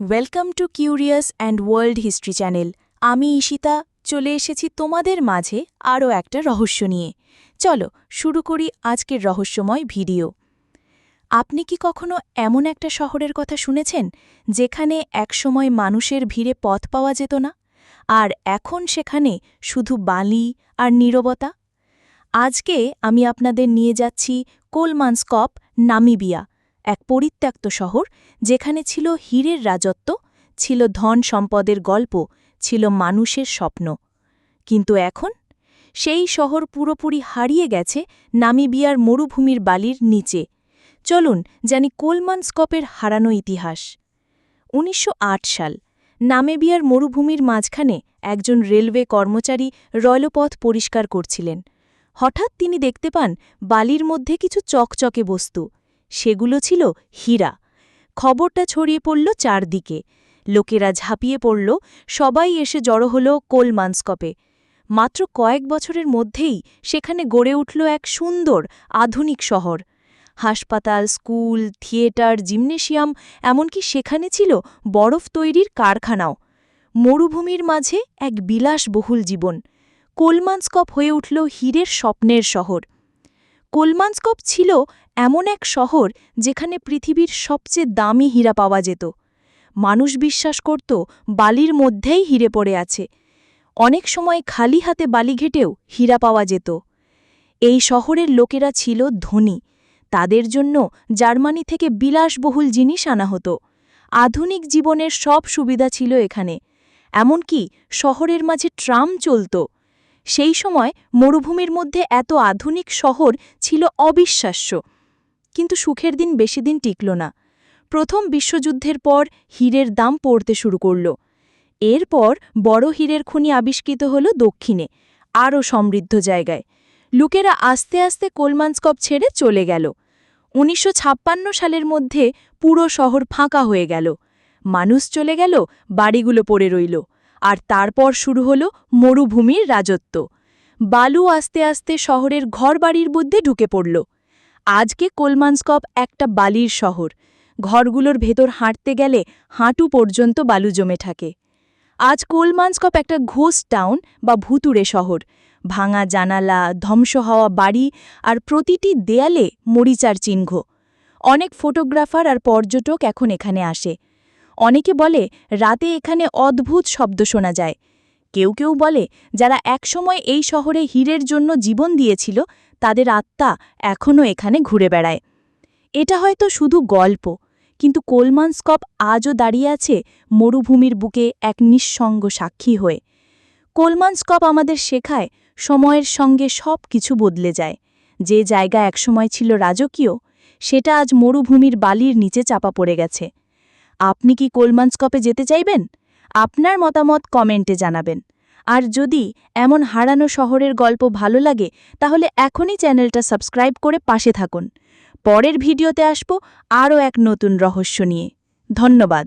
Welcome to curious and world history channel আমি ঈশিতা, চলে এসেছি তোমাদের মাঝে আরও একটা রহস্য নিয়ে। চলো, শুরু করি আজকের রহস্যময় ভিডিও। আপনি কি কখনো এমন একটা শহরের কথা শুনেছেন, যেখানে একসময় মানুষের ভিড়ে পথ পাওয়া যেত না? আর এখন সেখানে শুধু বালি আর নীরবতা? আজকে আমি আপনাদের নিয়ে যাচ্ছি কোলমানস্কপ, নামিবিয়া এক পরিত্যক্ত শহর যেখানে ছিল হীরের রাজত্ব, ছিল ধন সম্পদের গল্প, ছিল মানুষের স্বপ্ন। কিন্তু এখন সেই শহর পুরোপুরি হারিয়ে গেছে নামিবিয়ার মরুভূমির বালির নিচে। চলুন জানি কোলমানস্কপের হারানো ইতিহাস। উনিশশো আট সাল, নামেবিয়ার মরুভূমির মাঝখানে একজন রেলওয়ে কর্মচারী রয়লপথ পরিষ্কার করছিলেন। হঠাৎ তিনি দেখতে পান বালির মধ্যে কিছু চকচকে বস্তু। সেগুলো ছিল হীরা। খবরটা ছড়িয়ে পড়ল চারদিকে। লোকেরা ঝাঁপিয়ে পড়ল, সবাই এসে জড়ো হল কোলমানস্কপে। মাত্র কয়েক বছরের মধ্যেই সেখানে গড়ে উঠল এক সুন্দর, আধুনিক শহর। হাসপাতাল, স্কুল, থিয়েটার, জিমনেশিয়াম, এমনকি সেখানে ছিল বরফ তৈরির কারখানাও। মরুভূমির মাঝে এক বিলাসবহুল জীবন। কোলমানস্কপ হয়ে উঠল হীরের স্বপ্নের শহর। কোলমানস্কপ ছিল এমন এক শহর যেখানে পৃথিবীর সবচেয়ে দামি হীরা পাওয়া যেত। মানুষ বিশ্বাস করত, বালির মধ্যেই হিরে পড়ে আছে। অনেক সময় খালি হাতে বালি ঘেটেও হীরা পাওয়া যেত। এই শহরের লোকেরা ছিল ধনী। তাদের জন্য জার্মানি থেকে বিলাসবহুল জিনিস আনা হতো। আধুনিক জীবনের সব সুবিধা ছিল এখানে। এমনকি শহরের মাঝে ট্রাম চলত। সেই সময় মরুভূমির মধ্যে এত আধুনিক শহর ছিল অবিশ্বাস্য। কিন্তু সুখের দিন বেশি দিন টিকল না। প্রথম বিশ্বযুদ্ধের পর হীরের দাম পড়তে শুরু করল। এরপর বড় হীরের খনি আবিষ্কৃত হল দক্ষিণে, আরও সমৃদ্ধ জায়গায়। লোকেরা আস্তে আস্তে কোলমানস্কপ ছেড়ে চলে গেল। উনিশশো ছাপ্পান্ন সালের মধ্যে পুরো শহর ফাঁকা হয়ে গেল। মানুষ চলে গেল, বাড়িগুলো পড়ে রইল। আর তারপর শুরু হল মরুভূমির রাজত্ব। বালু আস্তে আস্তে শহরের ঘরবাড়ির মধ্যে ঢুকে পড়ল। আজকে কোলমানস্কপ একটা বালির শহর। ঘরগুলোর ভেতর হাঁটতে গেলে হাঁটু পর্যন্ত বালু জমে থাকে। আজ কোলমানস্কপ একটা ঘোষ টাউন বা ভুতুড়ে শহর। ভাঙা জানালা, ধ্বংস হওয়া বাড়ি আর প্রতিটি দেয়ালে মরিচার চিহ্ন। অনেক ফটোগ্রাফার আর পর্যটক এখন এখানে আসে। অনেকে বলে, রাতে এখানে অদ্ভুত শব্দ শোনা যায়। কেউ কেউ বলে, যারা একসময় এই শহরে হীরের জন্য জীবন দিয়েছিল, তাদের আত্মা এখনও এখানে ঘুরে বেড়ায়। এটা হয়তো শুধু গল্প, কিন্তু কোলমানস্কপ আজও দাঁড়িয়ে আছে মরুভূমির বুকে এক নিঃসঙ্গ সাক্ষী হয়ে। কোলমানস্কপ আমাদের শেখায়, সময়ের সঙ্গে সব কিছু বদলে যায়। যে জায়গা একসময় ছিল রাজকীয়, সেটা আজ মরুভূমির বালির নিচে চাপা পড়ে গেছে। আপনি কি কোলমানস্কপে যেতে চাইবেন? আপনার মতামত কমেন্টে জানাবেন। আর যদি এমন হারানো শহরের গল্প ভালো লাগে, তাহলে এখনই চ্যানেলটা সাবস্ক্রাইব করে পাশে থাকুন। পরের ভিডিওতে আসব আরও এক নতুন রহস্য নিয়ে। ধন্যবাদ।